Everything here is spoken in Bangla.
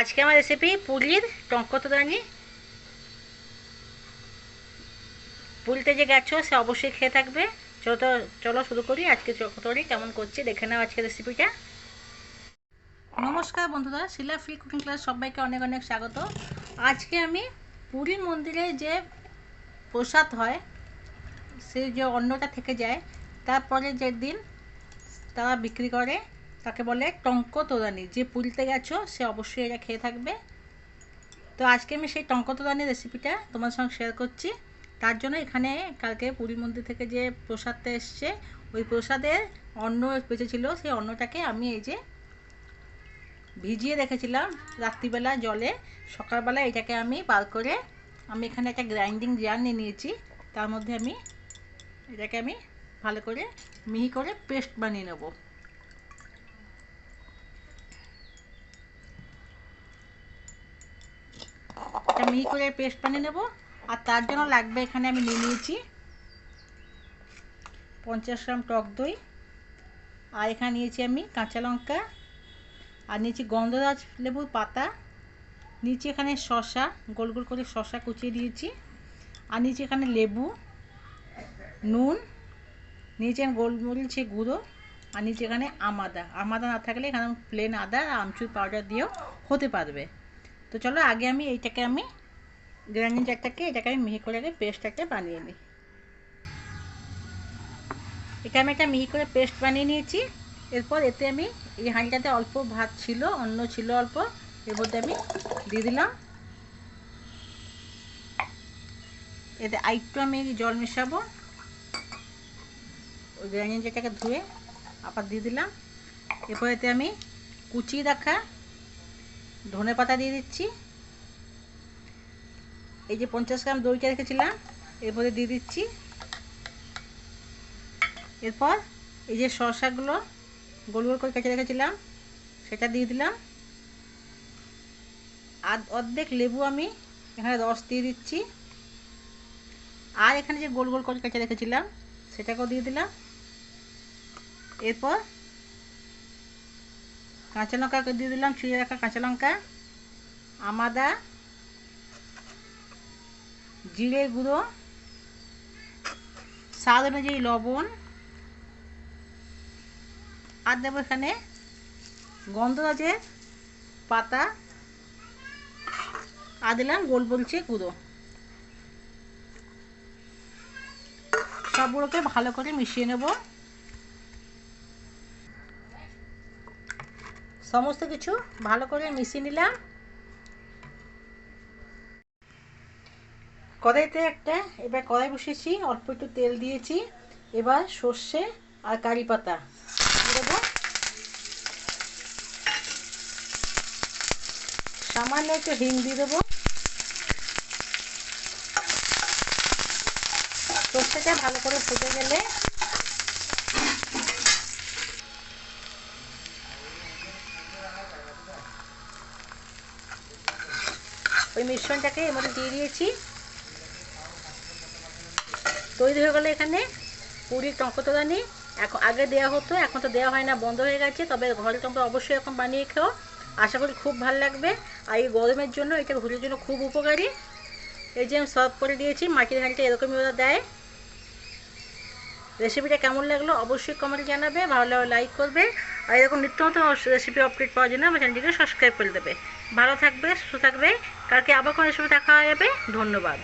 আজকে আমার রেসিপি পুলির টঙ্কতদানি। পুলিতে যে গেছো, সে অবশ্যই খেয়ে থাকবে। চলো তো চলো শুরু করি। আজকে চকতরি কেমন করছি, দেখে নাও আজকে রেসিপিটা নমস্কার বন্ধুরা, শিলা ফ্রি কুকিং ক্লাস সবাইকে অনেক অনেক স্বাগত। আজকে আমি পুরীর মন্দিরে যে প্রসাদ হয়, সে যে অন্নটা থেকে যায়, তারপরে যে দিন তারা বিক্রি করে তাকে বলে টঙ্ক তোরানি যে পুরীতে গেছো, সে অবশ্যই এটা খেয়ে থাকবে। তো আজকে আমি সেই টঙ্ক তোরানি রেসিপিটা তোমার সঙ্গে শেয়ার করছি। তার জন্য এখানে কালকে পুরীর মন্দির থেকে যে প্রসাদটা এসছে, ওই প্রসাদের অন্ন বেঁচেছিল সেই অন্নটাকে আমি এই যে ভিজিয়ে রেখেছিলাম রাত্রিবেলা জলে। সকালবেলা এটাকে আমি বার করে আমি এখানে একটা গ্রাইন্ডিং জার নিয়ে নিয়েছি। তার মধ্যে আমি এটাকে আমি ভালো করে মিহি করে পেস্ট বানিয়ে নেব। এটা মিহি করে পেস্ট বানিয়ে নেব। আর তার জন্য লাগবে এখানে আমি নিয়ে নিয়েছি পঞ্চাশ গ্রাম টক দই। আর এখানে নিয়েছি আমি কাঁচা লঙ্কা। আর নিয়েছি গন্ধরাজ লেবুর পাতা। নিচে এখানে শশা গোল গোল করে শশা কুচিয়ে দিয়েছি। আর নিচে এখানে লেবু, নুন। নিচে গোলমরিচে গুঁড়ো। আর নিচে এখানে আমাদা। আমাদা না থাকলে এখানে প্লেন আদা আর আমচুর পাউডার দিয়েও হতে পারবে। তো চলো আগে আমি এইটাকে আমি গ্রাইন্ডিং জারটাকে, এটাকে আমি মিহি করে পেস্ট একটা বানিয়ে নিই। এটা আমি একটা মিহি করে পেস্ট বানিয়ে নিয়েছি। এরপর এতে আমি এই হাঁড়িটাতে অল্প ভাত ছিল, অন্য ছিল অল্প, এর মধ্যে আমি দিয়ে দিলাম। এতে আরেকটু আমি জল মেশাবো। ওই গ্রাইন্ডিং যেটাকে ধুয়ে আবার দিয়ে দিলাম। এরপর এতে আমি কুচিয়ে রাখা ধনে পাতা দিয়ে দিচ্ছি। এই যে পঞ্চাশ গ্রাম দইটা রেখেছিলাম এরপরে দিয়ে দিচ্ছি। এরপর এই যে শসাগুলো গোল গোল করে কেটে রেখেছিলাম, সেটা দিয়ে দিলাম। আর অর্ধেক লেবু আমি এখানে রস দিয়ে দিচ্ছি। আর এখানে যে গোল গোল করে কেটে রেখেছিলাম, সেটাকেও দিয়ে দিলাম। এরপর কাঁচা লঙ্কা দিয়ে দিলাম ছুঁয়ে রাখা কাঁচা লঙ্কা আমাদা জিরে গুঁড়ো, স্বাদ অনুযায়ী লবণ, আর দেবো এখানে গন্ধরাজের পাতা, আর দিলাম গোলমরিচে গুঁড়ো। সবগুলোকে ভালো করে মিশিয়ে নেব। সমস্ত কিছু ভালো করে মিশিয়ে নিলাম। কড়াইতে একটা, এবার কড়াই বসিয়েছি, অল্প একটু তেল দিয়েছি। এবার সর্ষে আর কারি পাতা দেবো। সামান্য একটু হিং দিয়ে দেবো। সর্ষেটা ভালো করে ফুটে গেলে ওই মিশ্রণটাকে এর মধ্যে দিয়ে দিয়েছি। তৈরি হয়ে গেলে এখানে পুরীর টঙ্কতদানি। এখন আগে দেওয়া হতো, এখন তো দেওয়া হয় না, বন্ধ হয়ে গেছে। তবে ঘরে তোমরা অবশ্যই এখন বানিয়ে খেও। আশা করি খুব ভালো লাগবে। আর এই গরমের জন্য এটা ঘুরের জন্য খুব উপকারী। এই যে আমি সার্ভ করে দিয়েছি, মাটির হাঁড়িটা এরকমই ওরা দেয়। রেসিপিটা কেমন লাগল অবশ্যই কমেন্টে জানাবে। ভালো লাইক করবে। আর এরকম নিত্য নতুন রেসিপি আপডেট পাওয়ার জন্য আমার চ্যানেলটিকে সাবস্ক্রাইব করে দেবে। ভালো থাকবে সুস্থ থাকবে। কালকে আবার কোনো সময় দেখা যাবে ধন্যবাদ।